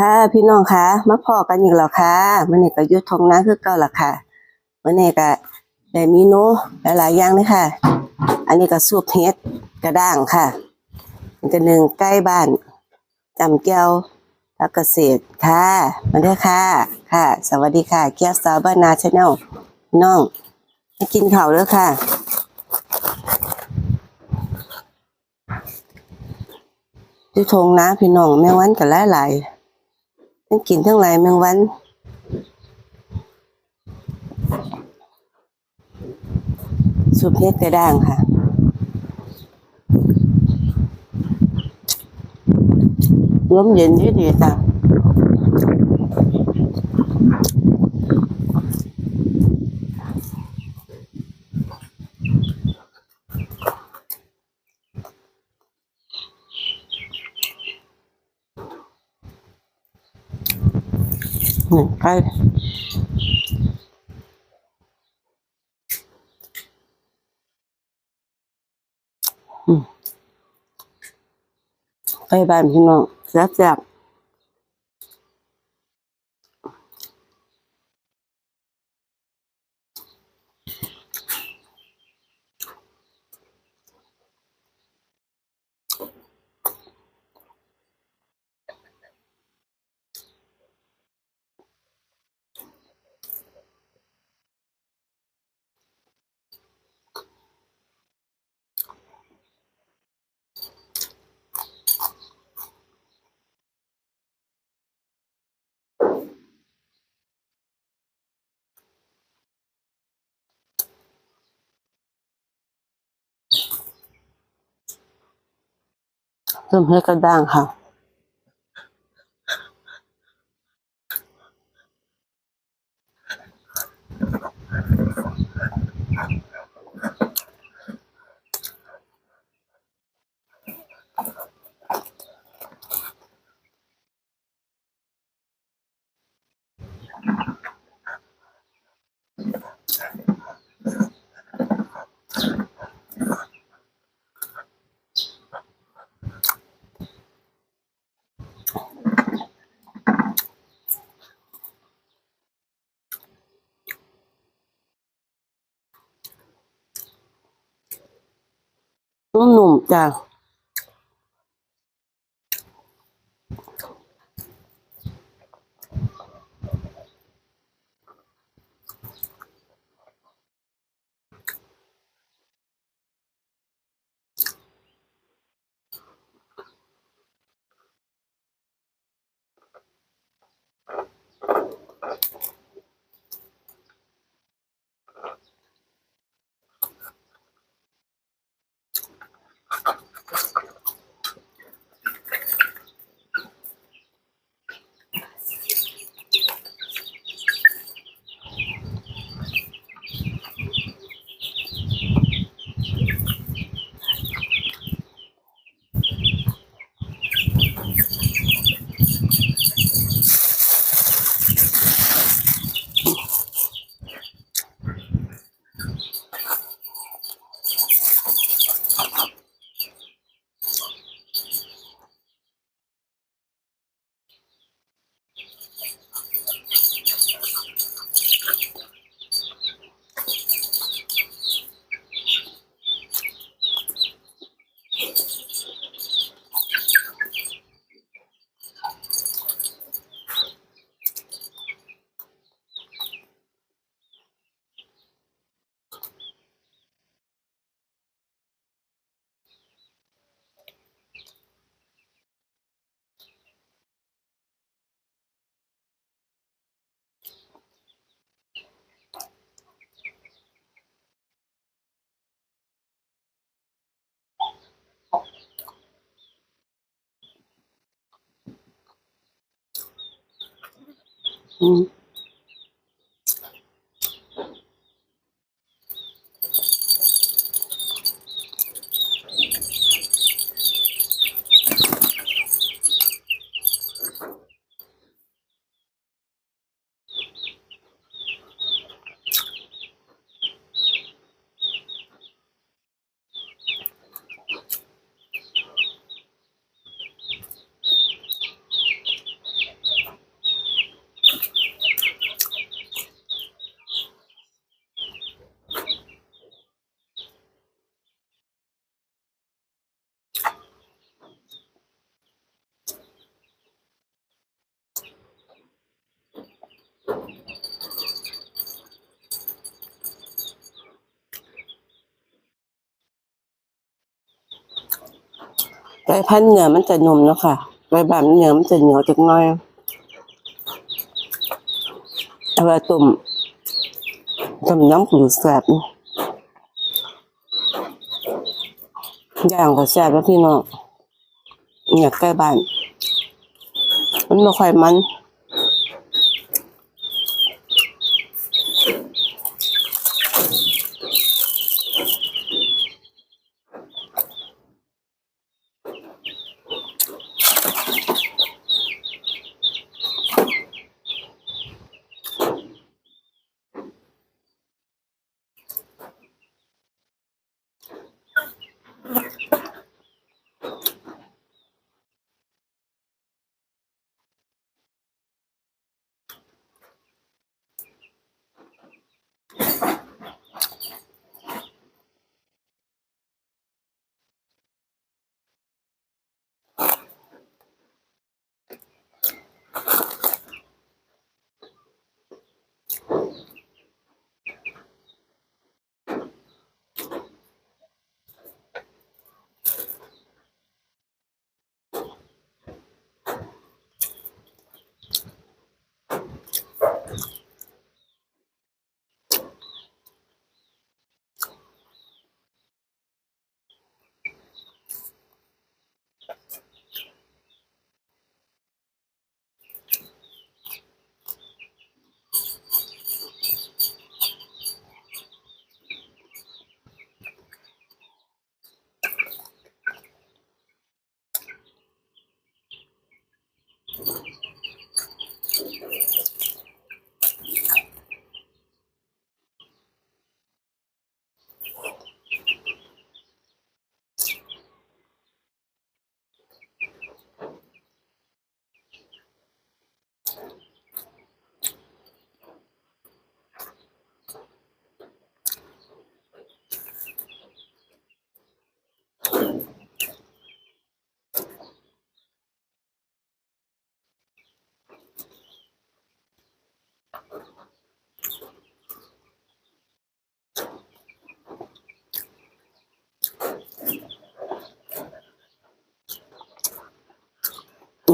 ค่ะพี่น้องคะมาพอกันอีกแล้วค่ะมื้อนี้ก็ยุดทงนาคือเก่าละค่ะมื้อนี้ก็ได้เมนูหลายๆอย่างเลยค่ะ อันนี้ก็ซุปเห็ดกระด้างค่ะมันก็หนึ่งใกล้บ้านจำแก้วแล้วก็เศษค่ะ มาด้อค่ะ ค่ะ สวัสดีค่ะแก้วสาวบ้านนาชาแนลน้องมากินข้าวเด้อค่ะที่ทงนาพี่น้องแมงวันกันหลายๆ ทั้งกินทั้งหลายแมงวันสุปเห็ดกระด้างค่ะลมเย็นดีดีจ้ะ นี่ไก่ไก่บ้านพี่น้องแซ่บๆ สุปเห็ดกระด้างค่ะ นุ่ ม ไก่พันธุ์เนื้อมันจะนุ่มเนาะค่ะใบบานเนื้อมันจะเหนียวจักหน่อยเอาไว้ต้มต้มน้ำปูแซ่บย่างก็แซ่บแล้วพี่น้องเนี่ยไก่บ้านมันไม่ค่อยมัน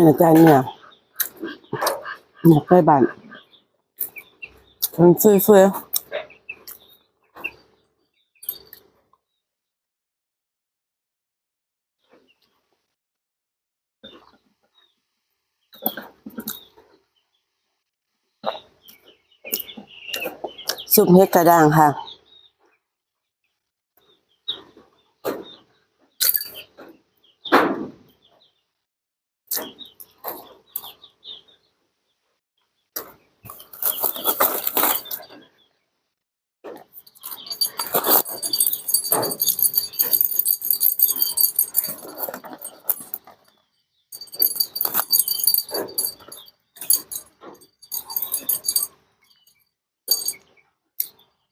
นี่อาจารย์เนี่ยเนี่ยไก่บ้านมันเฟื่อยๆซุปเห็ดกระด้างค่ะ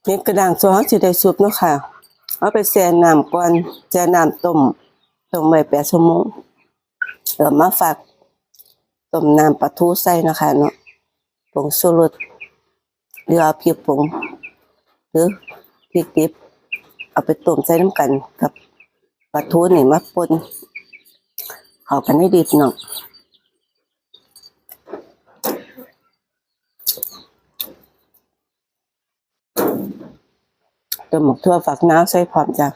เม็ดกระด่างซอสจะได้ซุปเนาะค่ะ เอาไปแช่น้ำก่อนแช่น้ำต้มต้มไว้แปดชั่วโมงเออมาฝากต้มน้ำปลาทูใส่นะคะเนาะผงชูรสหรือเอาพริกผงหรือพริกดิบเอาไปต้มใส่น้ำกันกับปลาทูนี่มาปนเข้ากันให้ดีเนาะ หมกทั่วฝักน้ำใส่พร้อมจ้ะ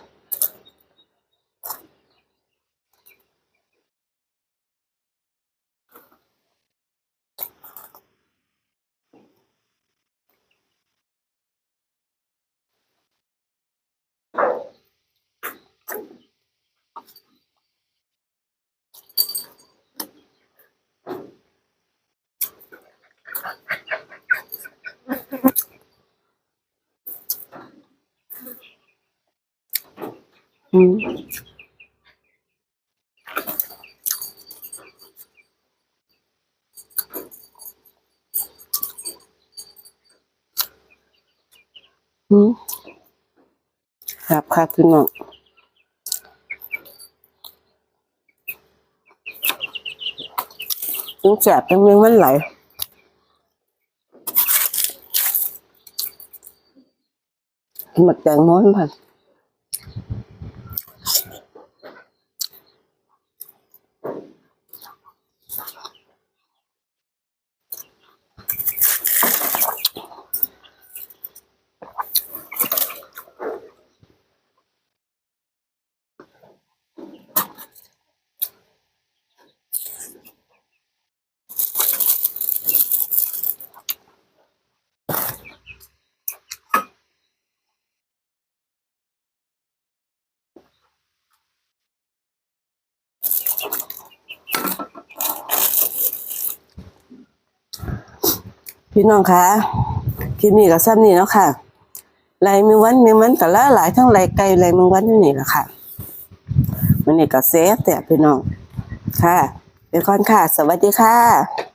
อืมอืมครับครับพี่น้องยังแสบยังเลี้ยงมันไหลหมดแตงโมให้ผ่าน พี่น้องคะคลิปนี้ก็ซ้ำนี่เนาะค่ะไรมีวันมีวันก็ละหลายทั้งไรไกลไรมีวันนี่แหละค่ะมันนี่ก็เซฟแต่พี่น้องค่ะเป็นคอนค่ะ สวัสดีค่ะ